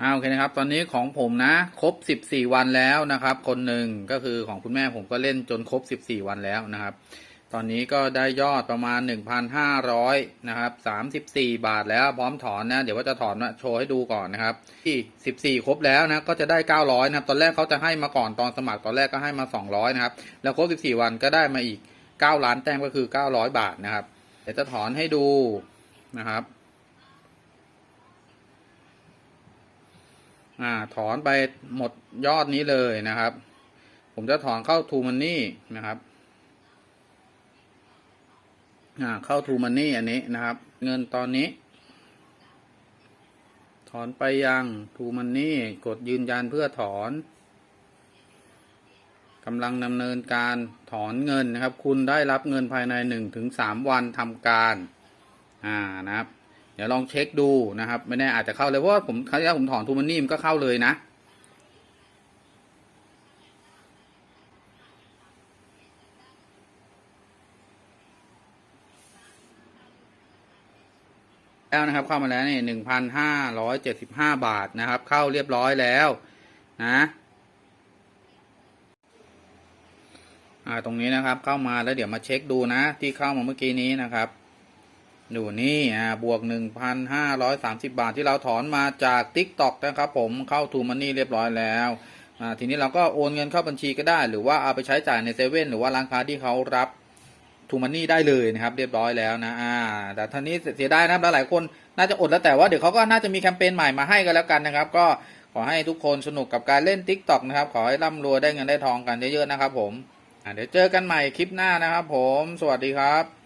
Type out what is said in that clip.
อาโอเคนะครับ ตอนนี้ของผมนะ ครบ14วันแล้วนะครับ คนหนึ่งก็คือของคุณแม่ผมก็เล่นจนครบ14วันแล้วนะครับ ตอนนี้ก็ได้ยอดประมาณ1,500นะครับ34บาทแล้วพร้อมถอนนะ เดี๋ยวว่าจะถอนมาโชว์ให้ดูก่อนนะครับ ที่14ครบแล้วนะก็จะได้900นะครับ ตอนแรกเขาจะให้มาก่อนตอนสมัครตอนแรกก็ให้มา200นะครับ แล้วครบ14วันก็ได้มาอีก9ล้านแต้มก็คือ900บาทนะครับ เดี๋ยวจะถอนให้ดูนะครับ อ่าถอนไปหมดยอดนี้เลยนะครับ ผมจะถอนเข้า t ูมันนี่นะครับอ่าเข้า t ูมันนี่อันนี้นะครับ เงินตอนนี้ ถอนไปยัง t ูมันนี่กดยืนยันเพื่อถอนกำลังดำเนินการถอนเงินนะครับ คุณได้รับเงินภายในหนึ่งถึงสามวันทำการ อ่านะครับ เดี๋ยวลองเช็คดูนะครับ ไม่แน่อาจจะเข้าเลยเพราะว่าผมครั้งที่แล้วผมถอนทูมันนี่มันก็เข้าเลยนะ แล้วนะครับเข้ามาแล้วนี่หนึ่งพันห้าร้อยเจ็ดสิบห้าบาทนะครับ เข้าเรียบร้อยแล้วนะอ่าตรงนี้นะครับเข้ามาแล้วเดี๋ยวมาเช็คดูนะ ที่เข้ามาเมื่อกี้นี้นะครับ ดูนี่อ่าบวก 1,530 บาทที่เราถอนมาจาก Tik t o อกนะครับผมเข้าทูมันนี่เรียบร้อยแล้วอ่าทีนี้เราก็โอนเงินเข้าบัญชีก็ได้ หรือว่าเอาไปใช้จ่ายในเซเว่นหรือว่าร้านค้าที่เขารับทูมันนี่ได้เลยนะครับ เรียบร้อยแล้วนะอ่าแต่ท่านี้เสียดายนะหลายคนน่าจะอดแล้วแต่ว่าเดี๋ยวเขาก็น่าจะมีแคมเปญใหม่มาให้กันแล้วกันนะครับ ก็ขอให้ทุกคนสนุกกับการเล่น Tik t o อกนะครับ ขอให้ร่ำรวยได้เงินได้ทองกันเยอะๆนะครับผมอ่าเดี๋ยวเจอกันใหม่คลิปหน้านะครับผม สวัสดีครับ